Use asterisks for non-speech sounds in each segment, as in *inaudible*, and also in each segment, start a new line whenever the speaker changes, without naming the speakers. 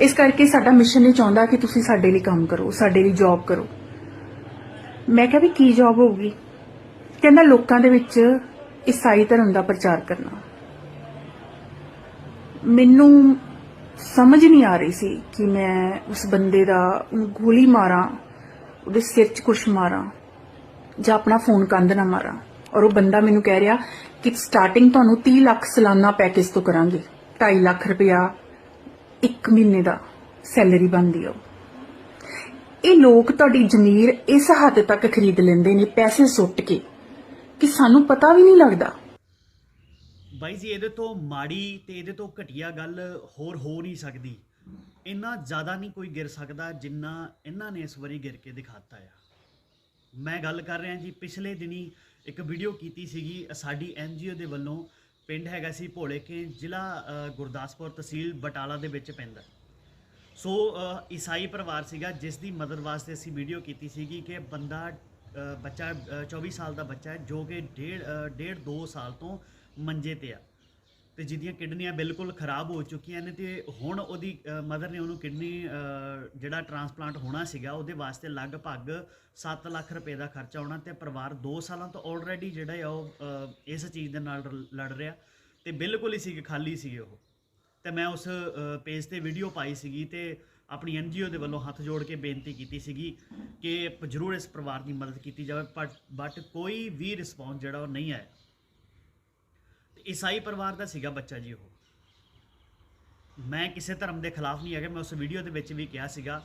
ਇਸ ਕਰਕੇ ਸਾਡਾ ਮਿਸ਼ਨ ਇਹ ਚਾਹੁੰਦਾ ਕਿ ਤੁਸੀਂ ਸਾਡੇ ਲਈ ਕੰਮ ਕਰੋ, ਸਾਡੇ ਲਈ ਜੌਬ ਕਰੋ। ਮੈਂ ਕਿਹਾ ਵੀ ਕੀ ਜੌਬ ਹੋਊਗੀ? ਕਹਿੰਦਾ ਲੋਕਾਂ ਦੇ ਵਿੱਚ ਈਸਾਈ ਧਰਮ ਦਾ ਪ੍ਰਚਾਰ ਕਰਨਾ। ਮੈਨੂੰ ਸਮਝ ਨਹੀਂ ਆ ਰਹੀ ਸੀ ਕਿ ਮੈਂ ਉਸ ਬੰਦੇ ਦਾ ਗੋਲੀ ਮਾਰਾਂ, ਉਹਦੇ ਸਿਰ 'ਚ ਕੁਛ ਮਾਰਾਂ, ਜਾਂ ਆਪਣਾ ਫੋਨ ਕੰਧ ਨਾ ਮਾਰਾਂ। ਔਰ ਉਹ ਬੰਦਾ ਮੈਨੂੰ ਕਹਿ ਰਿਹਾ ਕਿ ਸਟਾਰਟਿੰਗ ਤੁਹਾਨੂੰ 30 ਲੱਖ ਸਾਲਾਨਾ ਪੈਕੇਜ ਤੋਂ ਕਰਾਂਗੇ 2.5 ਲੱਖ ਰੁਪਇਆ ਇੱਕ ਮਹੀਨੇ ਦਾ ਸੈਲਰੀ ਬਣਦੀ ਆ ਇਹ ਲੋਕ ਤੁਹਾਡੀ ਜ਼ਮੀਰ ਇਸ ਹੱਦ ਤੱਕ ਖਰੀਦ ਲੈਂਦੇ ਨੇ ਪੈਸੇ ਸੁੱਟ ਕੇ ਕਿ ਸਾਨੂੰ ਪਤਾ ਵੀ ਨਹੀਂ ਲੱਗਦਾ।
ਬਾਈ ਜੀ, ਇਹਦੇ ਤੋਂ ਮਾੜੀ ਤੇ ਇਹਦੇ ਤੋਂ ਘਟੀਆ ਗੱਲ ਹੋਰ ਹੋ ਨਹੀਂ ਸਕਦੀ। ਇੰਨਾ ਜ਼ਿਆਦਾ ਨਹੀਂ ਕੋਈ ਗਿਰ ਸਕਦਾ ਜਿੰਨਾ ਇਹਨਾਂ ਨੇ ਇਸ ਵਾਰੀ ਗਿਰ ਕੇ ਦਿਖਾਤਾ ਆ। ਮੈਂ ਗੱਲ ਕਰ ਰਿਹਾ ਜੀ, ਪਿਛਲੇ ਦਿਨੀ ਇੱਕ ਵੀਡੀਓ ਕੀਤੀ ਸੀਗੀ ਸਾਡੀ ਐਨਜੀਓ ਦੇ ਵੱਲੋਂ ਪਿੰਡ ਹੈਗਾ ਸੀ ਭੋਲੇ ਕੇ ਜ਼ਿਲ੍ਹਾ ਗੁਰਦਾਸਪੁਰ ਤਹਿਸੀਲ ਬਟਾਲਾ ਦੇ ਵਿੱਚ ਪੈਂਦਾ। ਸੋ ਈਸਾਈ ਪਰਿਵਾਰ ਸੀਗਾ ਜਿਸ ਦੀ ਮਦਦ ਵਾਸਤੇ ਅਸੀਂ ਵੀਡੀਓ ਕੀਤੀ ਸੀਗੀ ਕਿ ਬੰਦਾ ਬੱਚਾ ਅ, 24 ਸਾਲ ਦਾ ਬੱਚਾ ਹੈ ਜੋ ਕਿ ਡੇਢ ਡੇਢ 2 ਸਾਲ ਤੋਂ ਮੰਜੇ ਤੇ ਆ। ਤੇ ਜਿਹਦੀਆਂ ਕਿਡਨੀਆਂ ਬਿਲਕੁਲ ਖਰਾਬ ਹੋ ਚੁੱਕੀਆਂ ਨੇ ਤੇ ਹੁਣ ਉਹਦੀ ਮਦਰ ਨੇ ਉਹਨੂੰ ਕਿਡਨੀ ਜਿਹੜਾ ਟ੍ਰਾਂਸਪਲਾਂਟ ਹੋਣਾ ਸੀਗਾ, ਉਹਦੇ ਵਾਸਤੇ ਲਗਭਗ 7 ਲੱਖ ਰੁਪਏ ਦਾ ਖਰਚਾ ਆਉਣਾ ਤੇ ਪਰਿਵਾਰ 2 ਸਾਲਾਂ ਤੋਂ ਆਲਰੇਡੀ ਜਿਹੜਾ ਆ ਉਹ ਇਸ ਚੀਜ਼ ਦੇ ਨਾਲ ਲੜ ਰਿਹਾ ਤੇ ਬਿਲਕੁਲ ਹੀ ਸੀ ਖਾਲੀ ਸੀਗੇ ਉਹ। ਤੇ ਮੈਂ ਉਸ ਪੇਜ ਤੇ ਵੀਡੀਓ ਪਾਈ ਸੀਗੀ ਤੇ ਆਪਣੀ ਐਨਜੀਓ ਦੇ ਵੱਲੋਂ ਹੱਥ ਜੋੜ ਕੇ ਬੇਨਤੀ ਕੀਤੀ ਸੀਗੀ ਕਿ ਜ਼ਰੂਰ ਇਸ ਪਰਿਵਾਰ ਦੀ ਮਦਦ ਕੀਤੀ ਜਾਵੇ ਬਟ ਕੋਈ ਵੀ ਰਿਸਪੌਂਸ ਜਿਹੜਾ ਉਹ ਨਹੀਂ ਆਇਆ। ਈਸਾਈ ਪਰਿਵਾਰ ਦਾ ਸੀਗਾ ਬੱਚਾ ਜੀ ਉਹ। ਮੈਂ ਕਿਸੇ ਧਰਮ ਦੇ ਖਿਲਾਫ ਨਹੀਂ ਹੈਗਾ, ਮੈਂ ਉਸ ਵੀਡੀਓ ਦੇ ਵਿੱਚ ਵੀ ਕਿਹਾ ਸੀਗਾ,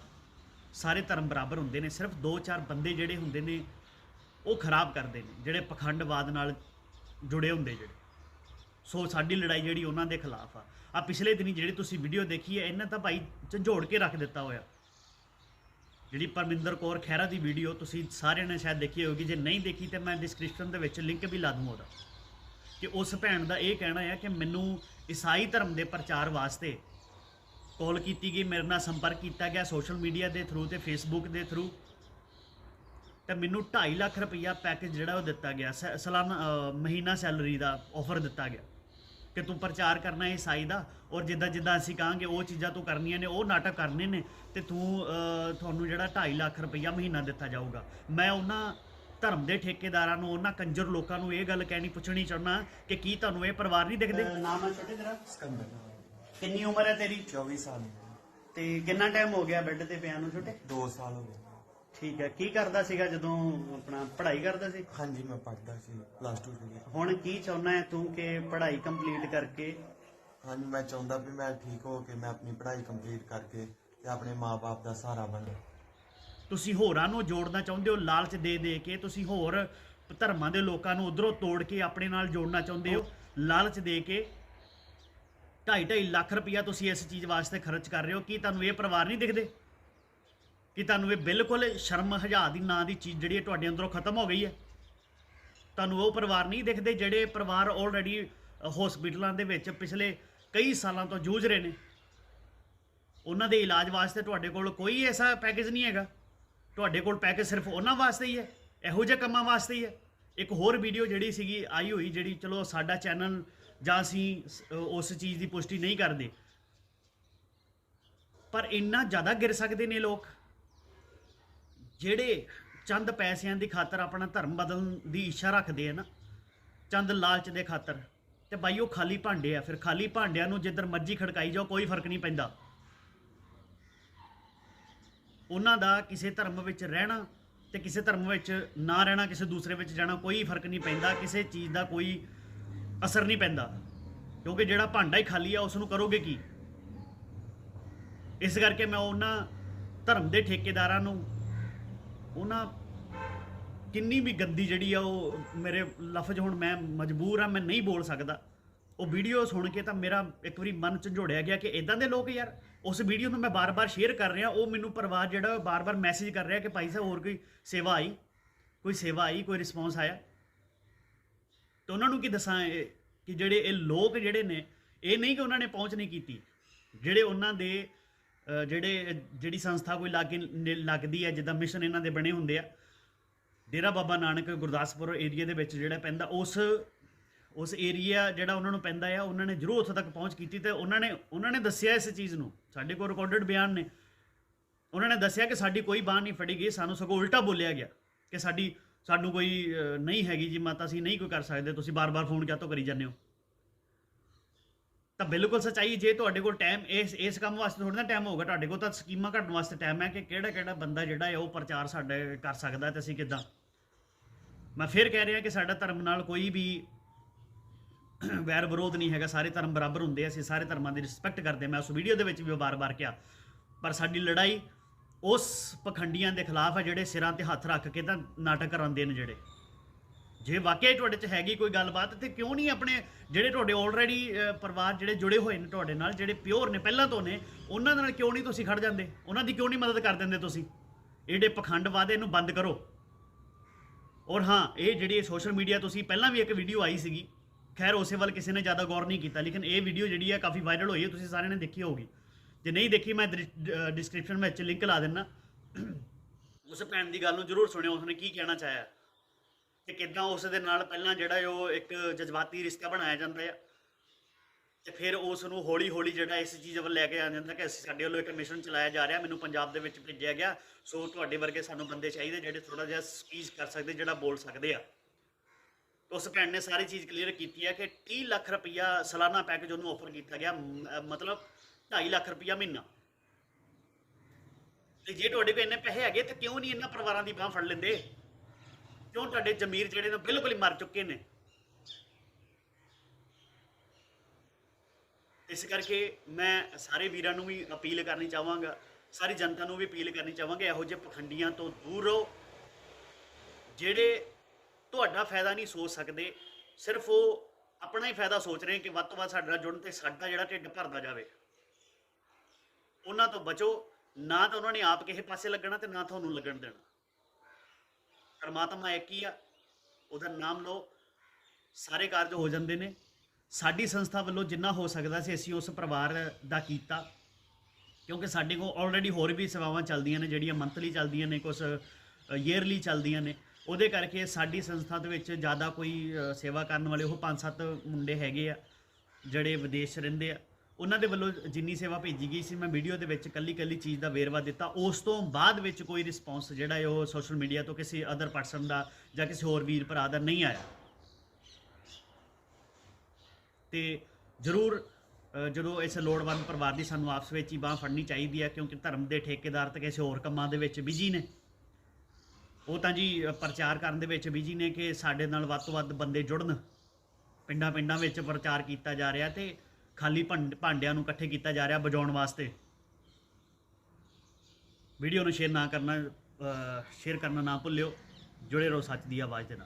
ਸਾਰੇ ਧਰਮ ਬਰਾਬਰ ਹੁੰਦੇ ਨੇ, ਸਿਰਫ 2-4 ਬੰਦੇ ਜਿਹੜੇ ਹੁੰਦੇ ਨੇ, ਉਹ ਖਰਾਬ ਕਰਦੇ ਨੇ, ਜਿਹੜੇ ਪਖੰਡਵਾਦ ਨਾਲ ਜੁੜੇ ਹੁੰਦੇ ਜਿਹੜੇ। ਸੋ ਸਾਡੀ ਲੜਾਈ ਜਿਹੜੀ ਉਹਨਾਂ ਦੇ ਖਿਲਾਫ ਆ। ਆ ਪਿਛਲੇ ਦਿਨੀ ਜਿਹੜੀ ਤੁਸੀਂ ਵੀਡੀਓ ਦੇਖੀ ਹੈ, ਇਹਨਾਂ ਤਾਂ ਭਾਈ ਝੰਜੋੜ ਕੇ ਰੱਖ ਦਿੱਤਾ ਹੋਇਆ। ਜਿਹੜੀ ਪਰਮਿੰਦਰ ਕੌਰ ਖਹਿਰਾ ਦੀ ਵੀਡੀਓ ਤੁਸੀਂ ਸਾਰਿਆਂ ਨੇ ਸ਼ਾਇਦ ਦੇਖੀ ਹੋਗੀ ਜੇ ਨਹੀਂ ਦੇਖੀ ਤਾਂ ਮੈਂ ਡਿਸਕ੍ਰਿਪਸ਼ਨ ਦੇ ਵਿੱਚ ਲਿੰਕ ਵੀ ਲਾ ਦੂੰਗਾ ਉਹਦਾ। ਕਿ ਉਸ ਭੈਣ ਦਾ ਇਹ ਕਹਿਣਾ ਹੈ ਕਿ ਮੈਨੂੰ ਈਸਾਈ ਧਰਮ ਦੇ ਪ੍ਰਚਾਰ ਵਾਸਤੇ ਕਾਲ ਕੀਤੀ ਗਈ, ਮੇਰੇ ਨਾਲ ਸੰਪਰਕ ਕੀਤਾ ਗਿਆ ਸੋਸ਼ਲ ਮੀਡੀਆ ਦੇ ਥਰੂ ਤੇ ਫੇਸਬੁੱਕ ਦੇ ਥਰੂ। ਤੇ ਮੈਨੂੰ 2.5 ਲੱਖ ਰੁਪਈਆ ਪੈਕੇਜ ਜਿਹੜਾ ਉਹ ਦਿੱਤਾ ਗਿਆ, ਸੈ- ਸਾਲਾਨਾ ਮਹੀਨਾ ਸੈਲਰੀ ਦਾ ਆਫਰ ਦਿੱਤਾ ਗਿਆ ਕਿ ਤੂੰ ਪ੍ਰਚਾਰ ਕਰਨਾ ਹੈ ਈਸਾਈ ਦਾ ਔਰ ਜਿੱਦਾਂ ਜਿੱਦਾਂ ਅਸੀਂ ਕਹਾਂਗੇ ਉਹ ਚੀਜ਼ਾਂ ਤੂੰ ਕਰਨੀਆਂ ਨੇ, ਉਹ ਨਾਟਕ ਕਰਨੇ ਨੇ ਤੇ ਤੂੰ ਤੁਹਾਨੂੰ ਜਿਹੜਾ 2.5 ਲੱਖ ਰੁਪਈਆ ਮਹੀਨਾ ਦਿੱਤਾ ਜਾਊਗਾ। ਮੈਂ ਉਹਨਾਂ ਧਰਮ ਦੇ ਠੇਕੇਦਾਰਾਂ ਨੂੰ ਉਹਨਾਂ ਕੰਜਰ ਲੋਕਾਂ ਨੂੰ ਇਹ ਗੱਲ ਕਹਿਣੀ ਪੁੱਛਣੀ ਚਾਹੁੰਦਾ ਕਿ ਕੀ ਤੁਹਾਨੂੰ ਇਹ ਪਰਿਵਾਰ ਨਹੀਂ ਦਿਖਦੇ? ਨਾਮ ਹੈ ਛੋਟੇ ਤੇਰਾ
ਸਿਕੰਦਰ।
ਕਿੰਨੀ ਉਮਰ ਹੈ ਤੇਰੀ?
24 ਸਾਲ।
ਤੇ ਕਿੰਨਾ ਟਾਈਮ ਹੋ ਗਿਆ ਬੈੱਡ ਤੇ ਪਿਆ ਨੂੰ ਛੋਟੇ?
2 ਸਾਲ ਹੋ ਗਏ।
ਠੀਕ ਹੈ। ਕੀ ਕਰਦਾ ਸੀਗਾ ਜਦੋਂ ਆਪਣਾ ਪੜ੍ਹਾਈ ਕਰਦਾ ਸੀ?
ਹਾਂਜੀ ਮੈਂ ਪੜ੍ਹਦਾ ਸੀ ਪਲੱਸ 2 ਚ
ਹੁਣ ਕੀ ਚਾਹੁੰਦਾ ਹੈ ਤੂੰ ਕਿ ਪੜ੍ਹਾਈ ਕੰਪਲੀਟ ਕਰਕੇ?
ਹਾਂਜੀ ਮੈਂ ਚਾਹੁੰਦਾ ਵੀ ਮੈਂ ਠੀਕ ਹੋ ਕੇ ਮੈਂ ਆਪਣੀ ਪੜ੍ਹਾਈ ਕੰਪਲੀਟ ਕਰਕੇ ਤੇ ਆਪਣੇ ਮਾਪੇ ਦਾ ਸਹਾਰਾ ਬਣਾ
ਤੁਸੀਂ ਹੋਰਾਂ ਨੂੰ ਜੋੜਨਾ ਚਾਹੁੰਦੇ ਹੋ, ਲਾਲਚ ਦੇ ਦੇ ਕੇ, ਤੁਸੀਂ ਹੋਰ ਧਰਮਾਂ ਦੇ ਲੋਕਾਂ ਨੂੰ ਉਧਰੋਂ ਤੋੜ ਕੇ ਆਪਣੇ ਨਾਲ ਜੋੜਨਾ ਚਾਹੁੰਦੇ ਹੋ, ਲਾਲਚ ਦੇ ਕੇ 2.5 ਲੱਖ ਰੁਪਇਆ ਤੁਸੀਂ ਇਸ ਚੀਜ਼ ਵਾਸਤੇ ਖਰਚ ਕਰ ਰਹੇ ਹੋ, ਕੀ ਤੁਹਾਨੂੰ ਇਹ ਪਰਿਵਾਰ ਨਹੀਂ ਦਿਖਦੇ? ਕਿ ਤੁਹਾਨੂੰ ਇਹ ਬਿਲਕੁਲ ਸ਼ਰਮ ਹਜਾ ਦੀ ਨਾਂ ਦੀ ਚੀਜ਼ ਜਿਹੜੀ ਹੈ ਤੁਹਾਡੇ ਅੰਦਰੋਂ ਖਤਮ ਹੋ ਗਈ ਹੈ? ਤੁਹਾਨੂੰ ਉਹ ਪਰਿਵਾਰ ਨਹੀਂ ਦਿਖਦੇ ਜਿਹੜੇ ਪਰਿਵਾਰ ਆਲਰੇਡੀ ਹਸਪੀਟਲਾਂ ਦੇ ਵਿੱਚ ਪਿਛਲੇ ਕਈ ਸਾਲਾਂ ਤੋਂ ਜੂਝ ਰਹੇ ਨੇ? ਉਹਨਾਂ ਦੇ ਇਲਾਜ ਵਾਸਤੇ ਤੁਹਾਡੇ ਕੋਲ ਕੋਈ ਐਸਾ ਪੈਕੇਜ ਨਹੀਂ ਹੈਗਾ। ਤੁਹਾਡੇ ਕੋਲ ਪੈਕੇਜ ਸਿਰਫ ਉਹਨਾਂ ਵਾਸਤੇ ਹੀ ਹੈ, ਇਹੋ ਜਿਹੇ ਕੰਮਾਂ ਵਾਸਤੇ ਹੀ ਹੈ। ਇੱਕ ਹੋਰ ਵੀਡੀਓ ਜਿਹੜੀ ਸੀਗੀ, ਆਈ ਹੋਈ, ਜਿਹੜੀ ਚਲੋ ਸਾਡਾ ਚੈਨਲ ਜਾਂ ਅਸੀਂ ਉਸ ਚੀਜ਼ ਦੀ ਪੁਸ਼ਟੀ ਨਹੀਂ ਕਰਦੇ। ਪਰ ਇੰਨਾ ਜ਼ਿਆਦਾ ਗਿਰ ਸਕਦੇ ਨੇ ਲੋਕ, ਜਿਹੜੇ ਚੰਦ ਪੈਸਿਆਂ ਦੀ ਖਾਤਰ ਆਪਣਾ ਧਰਮ ਬਦਲਣ ਦੀ ਇੱਛਾ ਰੱਖਦੇ ਆ ਨਾ, ਚੰਦ ਲਾਲਚ ਦੇ ਖਾਤਰ। ਤੇ ਬਾਈ, ਉਹ ਖਾਲੀ ਭਾਂਡੇ ਆ, ਫਿਰ ਖਾਲੀ ਭਾਂਡਿਆਂ ਨੂੰ ਜਿੱਧਰ ਮਰਜ਼ੀ ਖੜਕਾਈ ਜਾਓ, ਕੋਈ ਫ਼ਰਕ ਨਹੀਂ ਪੈਂਦਾ। ਉਹਨਾਂ ਦਾ ਕਿਸੇ ਧਰਮ ਵਿੱਚ ਰਹਿਣਾ ਤੇ ਕਿਸੇ ਧਰਮ ਵਿੱਚ ਨਾ ਰਹਿਣਾ, ਕਿਸੇ ਦੂਸਰੇ ਵਿੱਚ ਜਾਣਾ ਕੋਈ ਫ਼ਰਕ ਨਹੀਂ ਪੈਂਦਾ, ਕਿਸੇ ਚੀਜ਼ ਦਾ ਕੋਈ ਅਸਰ ਨਹੀਂ ਪੈਂਦਾ। ਕਿਉਂਕਿ ਜਿਹੜਾ ਭਾਂਡਾ ਹੀ ਖਾਲੀ ਆ ਉਸ ਨੂੰ ਕਰੋਗੇ ਕੀ? ਇਸ ਕਰਕੇ ਮੈਂ ਉਹਨਾਂ ਧਰਮ ਦੇ ਠੇਕੇਦਾਰਾਂ ਨੂੰ, ਉਹਨਾਂ ਕਿੰਨੀ ਵੀ ਗੰਦੀ ਜਿਹੜੀ ਆ, ਉਹ ਮੇਰੇ ਲਫ਼ਜ਼ ਹੁਣ ਮੈਂ ਮਜਬੂਰ ਆ, ਮੈਂ ਨਹੀਂ ਬੋਲ ਸਕਦਾ। ਉਹ ਵੀਡੀਓ ਸੁਣ ਕੇ ਤਾਂ ਮੇਰਾ ਇੱਕ ਵਾਰੀ ਮਨ ਝੰਜੋੜਿਆ ਗਿਆ ਕਿ ਇਦਾਂ ਦੇ ਲੋਕ ਯਾਰ ਉਸ ਵੀਡੀਓ ਨੂੰ ਮੈਂ ਬਾਰ-ਬਾਰ ਸ਼ੇਅਰ ਕਰ ਰਿਹਾ, ਉਹ ਮੈਨੂੰ ਪਰਿਵਾਰ ਜਿਹੜਾ ਬਾਰ-ਬਾਰ ਮੈਸੇਜ ਕਰ ਰਿਹਾ ਕਿ ਭਾਈ ਸਾਹਿਬ ਹੋਰ ਕੋਈ ਸੇਵਾ ਆਈ? ਕੋਈ ਸੇਵਾ ਆਈ? ਕੋਈ ਰਿਸਪੌਂਸ ਆਇਆ? ਤੇ ਉਹਨਾਂ ਨੂੰ ਕੀ ਦੱਸਾਂ ਇਹ, ਕਿ ਜਿਹੜੇ ਇਹ ਲੋਕ ਜਿਹੜੇ ਨੇ, ਇਹ ਨਹੀਂ ਕਿ ਉਹਨਾਂ ਨੇ ਪਹੁੰਚ ਨਹੀਂ ਕੀਤੀ। ਜਿਹੜੇ ਉਹਨਾਂ ਦੇ ਜਿਹੜੇ, ਜਿਹੜੀ ਸੰਸਥਾ ਕੋਈ ਲਾਗੇ ਨੇ- ਲੱਗਦੀ ਹੈ, ਜਿੱਦਾਂ ਮਿਸ਼ਨ ਇਹਨਾਂ ਦੇ ਬਣੇ ਹੁੰਦੇ ਆ, ਡੇਰਾ ਬਾਬਾ ਨਾਨਕ ਗੁਰਦਾਸਪੁਰ ਏਰੀਆ ਦੇ ਵਿੱਚ ਜਿਹੜਾ ਪੈਂਦਾ, ਉਸ ਉਸ ਏਰੀਆ ਜਿਹੜਾ ਉਹਨਾਂ ਨੂੰ ਪੈਂਦਾ ਆ, ਉਹਨਾਂ ਨੇ ਜ਼ਰੂਰ ਉੱਥੇ ਤੱਕ ਪਹੁੰਚ ਕੀਤੀ ਤੇ ਉਹਨਾਂ ਨੇ ਉਹਨਾਂ ਨੇ ਦੱਸਿਆ ਇਸ ਚੀਜ਼ ਨੂੰ। ਸਾਡੇ ਕੋਲ ਰਿਕਾਰਡਡ ਬਿਆਨ ਨੇ। ਉਹਨਾਂ ਨੇ ਦੱਸਿਆ ਕਿ ਸਾਡੀ ਕੋਈ ਬਾਂਹ ਨਹੀਂ ਫੜੀ ਗਈ, ਸਾਨੂੰ ਸਗੋਂ ਉਲਟਾ ਬੋਲਿਆ ਗਿਆ ਕਿ ਸਾਡੀ, ਸਾਨੂੰ ਕੋਈ ਨਹੀਂ ਹੈਗੀ ਜੀ ਮਾਤਾ, ਅਸੀਂ ਨਹੀਂ ਕੋਈ ਕਰ ਸਕਦੇ, ਤੁਸੀਂ ਬਾਰ-ਬਾਰ ਫੋਨ ਕਿਉਂ ਕਰੀ ਜਾਂਦੇ ਹੋ। ਤਾਂ ਬਿਲਕੁਲ ਸੱਚਾਈ, ਜੇ ਤੁਹਾਡੇ ਕੋਲ ਟਾਈਮ ਇਸ ਇਸ ਕੰਮ ਵਾਸਤੇ ਥੋੜਾ ਨਾ ਟਾਈਮ ਹੋਊਗਾ, ਤੁਹਾਡੇ ਕੋਲ ਤਾਂ ਸਕੀਮਾਂ ਘੜਨ ਵਾਸਤੇ ਟਾਈਮ ਹੈ ਕਿ ਕਿਹੜਾ ਕਿਹੜਾ ਬੰਦਾ ਜਿਹੜਾ ਹੈ ਉਹ ਪ੍ਰਚਾਰ ਸਾਡੇ ਕਰ ਸਕਦਾ ਤੇ ਅਸੀਂ ਕਿਦਾਂ? ਮੈਂ ਫਿਰ ਕਹਿ ਰਿਹਾ ਕਿ ਸਾਡਾ ਧਰਮ ਨਾਲ ਕੋਈ ਵੀ *clears throat* ਵੈਰ ਵਿਰੋਧ ਨਹੀਂ ਹੈਗਾ, ਸਾਰੇ ਧਰਮ ਬਰਾਬਰ ਹੁੰਦੇ ਆ, ਅਸੀਂ ਸਾਰੇ ਧਰਮਾਂ ਦੀ ਰਿਸਪੈਕਟ ਕਰਦੇ ਮੈਂ ਉਸ ਵੀਡੀਓ ਦੇ ਵਿੱਚ ਵੀ ਬਾਰ-ਬਾਰ ਕਿਹਾ, ਪਰ ਸਾਡੀ ਲੜਾਈ ਉਸ ਪਖੰਡੀਆਂ ਦੇ ਖਿਲਾਫ ਹੈ ਜਿਹੜੇ ਸਿਰਾਂ ਤੇ ਹੱਥ ਰੱਖ ਕੇ ਤਾਂ ਨਾਟਕ ਕਰਾਉਂਦੇ ਨੇ ਜਿਹੜੇ। ਜੇ ਵਾਕਿਆ ਤੁਹਾਡੇ 'ਚ ਹੈਗੀ ਕੋਈ ਗੱਲਬਾਤ, ਤੇ ਕਿਉਂ ਨਹੀਂ ਆਪਣੇ ਜਿਹੜੇ ਤੁਹਾਡੇ ਆਲਰੇਡੀ ਪਰਿਵਾਰ ਜਿਹੜੇ ਜੁੜੇ ਹੋਏ ਨੇ ਤੁਹਾਡੇ ਨਾਲ, ਜਿਹੜੇ ਪਿਓਰ ਨੇ, ਪਹਿਲਾਂ ਤੋਂ ਨੇ, ਉਹਨਾਂ ਦੇ ਨਾਲ ਕਿਉਂ ਨਹੀਂ ਤੁਸੀਂ ਖੜ ਜਾਂਦੇ? ਉਹਨਾਂ ਦੀ ਕਿਉਂ ਨਹੀਂ ਮਦਦ ਕਰ ਦਿੰਦੇ ਤੁਸੀਂ? ਇਹ ਜਿਹੜੇ ਪਖੰਡਵਾਦ ਇਹਨੂੰ ਬੰਦ ਕਰੋ। ਔਰ ਹਾਂ, ਇਹ ਜਿਹੜੀ ਸੋਸ਼ਲ ਮੀਡੀਆ ਤੁਸੀਂ ਪਹਿਲਾਂ ਵੀ ਇੱਕ ਵੀਡੀਓ ਆਈ ਸੀਗੀ ਖੈਰ ਉਸੇ ਵੱਲ ਕਿਸੇ ਨੇ ਜ਼ਿਆਦਾ ਗੌਰ ਨਹੀਂ ਕੀਤਾ, ਲੇਕਿਨ ਇਹ ਵੀਡੀਓ ਜਿਹੜੀ ਹੈ ਕਾਫੀ ਵਾਇਰਲ ਹੋਈ ਹੈ, ਤੁਸੀਂ ਸਾਰਿਆਂ ਨੇ ਦੇਖੀ ਹੋਊਗੀ। ਜੇ ਨਹੀਂ ਦੇਖੀ, ਮੈਂ ਡਿਸਕ੍ਰਿਪਸ਼ਨ ਵਿੱਚ ਲਿੰਕ ਲਾ ਦਿੰਨਾ। ਉਸ ਭੈਣ ਦੀ ਗੱਲ ਨੂੰ ਜ਼ਰੂਰ ਸੁਣਿਓ, ਉਸਨੇ ਕੀ ਕਹਿਣਾ ਚਾਹਿਆ? ਕਿ ਕਿਦਾਂ ਉਸ ਦੇ ਨਾਲ ਪਹਿਲਾਂ ਜਿਹੜਾ ਉਹ ਇੱਕ ਜਜ਼ਬਾਤੀ ਰਿਸ਼ਤਾ ਬਣਾਇਆ ਜਾਂਦਾ ਹੈ ਤੇ ਫਿਰ ਉਸ ਨੂੰ ਹੌਲੀ ਹੌਲੀ ਜਿਹੜਾ ਇਸ ਚੀਜ਼ ਵੱਲ ਲੈ ਕੇ ਆ ਜਾਂਦਾ ਕਿ ਅਸੀਂ ਸਾਡੇ ਵੱਲੋਂ ਇੱਕ ਮਿਸ਼ਨ ਚਲਾਇਆ ਜਾ ਰਿਹਾ, ਮੈਨੂੰ ਪੰਜਾਬ ਦੇ ਵਿੱਚ ਭੇਜਿਆ ਗਿਆ, ਸੋ ਤੁਹਾਡੇ ਵਰਗੇ ਸਾਨੂੰ ਬੰਦੇ ਚਾਹੀਦੇ ਜਿਹੜੇ ਥੋੜਾ ਜਿਹਾ ਸਪੀਚ ਕਰ ਸਕਦੇ, ਜਿਹੜਾ ਬੋਲ ਸਕਦੇ ਆ। ਉਸ ਭੈਣ ਨੇ ਸਾਰੀ ਚੀਜ਼ ਕਲੀਅਰ ਕੀਤੀ ਹੈ ਕਿ 30 ਲੱਖ ਰੁਪਈਆ ਸਾਲਾਨਾ ਪੈਕੇਜ ਉਹਨੂੰ ਆਫਰ ਕੀਤਾ ਗਿਆ, ਮ- ਮਤਲਬ 2.5 ਲੱਖ ਰੁਪਇਆ ਮਹੀਨਾ। ਤੇ ਜੇ ਤੁਹਾਡੇ ਕੋਲ ਇੰਨੇ ਪੈਸੇ ਹੈਗੇ, ਤਾਂ ਕਿਉਂ ਨਹੀਂ ਇਹਨਾਂ ਪਰਿਵਾਰਾਂ ਦੀ ਬਾਹ ਫੜ ਲੈਂਦੇ? ਕਿਉਂ ਤੁਹਾਡੇ ਜ਼ਮੀਰ ਜਿਹੜੇ ਨੇ ਬਿਲਕੁਲ ਹੀ ਮਰ ਚੁੱਕੇ ਨੇ? ਇਸ ਕਰਕੇ ਮੈਂ ਸਾਰੇ ਵੀਰਾਂ ਨੂੰ ਵੀ ਅਪੀਲ ਕਰਨੀ ਚਾਹਾਂਗਾ, ਸਾਰੀ ਜਨਤਾ ਨੂੰ ਵੀ ਅਪੀਲ ਕਰਨੀ ਚਾਹਾਂਗਾ, ਇਹੋ ਜਿਹੇ ਪਖੰਡੀਆਂ ਤੋਂ ਦੂਰ ਰਹੋ, ਜਿਹੜੇ ਤੁਹਾਡਾ ਫਾਇਦਾ ਨਹੀਂ ਸੋਚ ਸਕਦੇ। ਸਿਰਫ ਉਹ ਆਪਣਾ ਹੀ ਫਾਇਦਾ ਸੋਚ ਰਹੇ ਕਿ ਵੱਧ ਤੋਂ ਵੱਧ ਸਾਡੇ ਨਾਲ ਜੁੜਨ ਤੇ ਸਾਡਾ ਜਿਹੜਾ ਢਿੱਡ ਭਰਦਾ ਜਾਵੇ। ਉਹਨਾਂ ਤੋਂ ਬਚੋ। ਨਾ ਤਾਂ ਉਹਨਾਂ ਨੇ ਆਪ ਕਿਸੇ ਪਾਸੇ ਲੱਗਣਾ ਤੇ ਨਾ ਤੁਹਾਨੂੰ ਲੱਗਣ ਦੇਣਾ। ਪਰਮਾਤਮਾ ਇੱਕ ਹੀ ਆ। ਉਹਦਾ ਨਾਮ ਲਓ। ਸਾਰੇ ਕਾਰਜ ਹੋ ਜਾਂਦੇ ਨੇ। ਸਾਡੀ ਸੰਸਥਾ ਵੱਲੋਂ ਜਿੰਨਾ ਹੋ ਸਕਦਾ ਸੀ ਅਸੀਂ ਉਸ ਪਰਿਵਾਰ ਦਾ ਕੀਤਾ। ਕਿਉਂਕਿ ਸਾਡੇ ਕੋਲ ਆਲਰੇਡੀ ਹੋਰ ਵੀ ਸੇਵਾਵਾਂ ਚੱਲਦੀਆਂ ਨੇ, ਜਿਹੜੀਆਂ ਮੰਥਲੀ ਚੱਲਦੀਆਂ ਨੇ ਕੁਝ ਈਅਰਲੀ ਚੱਲਦੀਆਂ ਨੇ। ਉਹਦੇ ਕਰਕੇ ਸਾਡੀ ਸੰਸਥਾ ਦੇ ਵਿੱਚ ਜ਼ਿਆਦਾ ਕੋਈ ਸੇਵਾ ਕਰਨ ਵਾਲੇ ਉਹ ਪੰਜ ਸੱਤ ਮੁੰਡੇ ਹੈਗੇ ਆ, ਜਿਹੜੇ ਵਿਦੇਸ਼ 'ਚ ਰਹਿੰਦੇ ਆ। ਉਹਨਾਂ ਦੇ ਵੱਲੋਂ ਜਿੰਨੀ ਸੇਵਾ ਭੇਜੀ ਗਈ ਸੀ, ਮੈਂ ਵੀਡੀਓ ਦੇ ਵਿੱਚ ਕੱਲੀ ਕੱਲੀ ਚੀਜ਼ ਦਾ ਵੇਰਵਾ ਦਿੱਤਾ। ਉਸ ਤੋਂ ਬਾਅਦ ਵਿੱਚ ਕੋਈ ਰਿਸਪੌਂਸ ਜਿਹੜਾ ਹੈ, ਉਹ ਸੋਸ਼ਲ ਮੀਡੀਆ ਤੋਂ ਕਿਸੇ ਅਦਰ ਪਰਸਨ ਦਾ ਜਾਂ ਕਿਸੇ ਹੋਰ ਵੀਰ ਭਰਾ ਦਾ ਨਹੀਂ ਆਇਆ। ਤੇ ਜ਼ਰੂਰ ਜਦੋਂ ਇਸ ਲੋੜਵੰਦ ਪਰਿਵਾਰ ਦੀ ਸਾਨੂੰ ਆਪਸ ਵਿੱਚ ਹੀ ਬਾਹ ਫੜਨੀ ਚਾਹੀਦੀ ਹੈ, ਕਿਉਂਕਿ ਧਰਮ ਦੇ ਠੇਕੇਦਾਰ ਤਾਂ ਕਿਸੇ ਹੋਰ ਕੰਮਾਂ ਦੇ ਵਿੱਚ ਬਿਜ਼ੀ ਨੇ। ਉਹ ਤਾਂ ਜੀ ਪ੍ਰਚਾਰ ਕਰਨ ਦੇ ਵਿੱਚ ਬਿਜ਼ੀ ਨੇ ਕਿ ਸਾਡੇ ਨਾਲ ਵੱਧ ਤੋਂ ਵੱਧ ਬੰਦੇ ਜੁੜਨ। ਪਿੰਡਾਂ ਪਿੰਡਾਂ ਵਿੱਚ ਪ੍ਰਚਾਰ ਕੀਤਾ ਜਾ ਰਿਹਾ ਤੇ ਖਾਲੀ ਭੰਡ- ਭਾਂਡਿਆਂ ਨੂੰ ਇਕੱਠੇ ਕੀਤਾ ਜਾ ਰਿਹਾ ਵਜਾਉਣ ਵਾਸਤੇ। ਵੀਡੀਓ ਨੂੰ ਸ਼ੇਅਰ ਨਾ ਕਰਨਾ ਸ਼ੇਅਰ ਕਰਨਾ ਨਾ ਭੁੱਲਿਓ। ਜੁੜੇ ਰਹੋ ਸੱਚ ਦੀ ਆਵਾਜ਼ ਦੇ ਨਾਲ।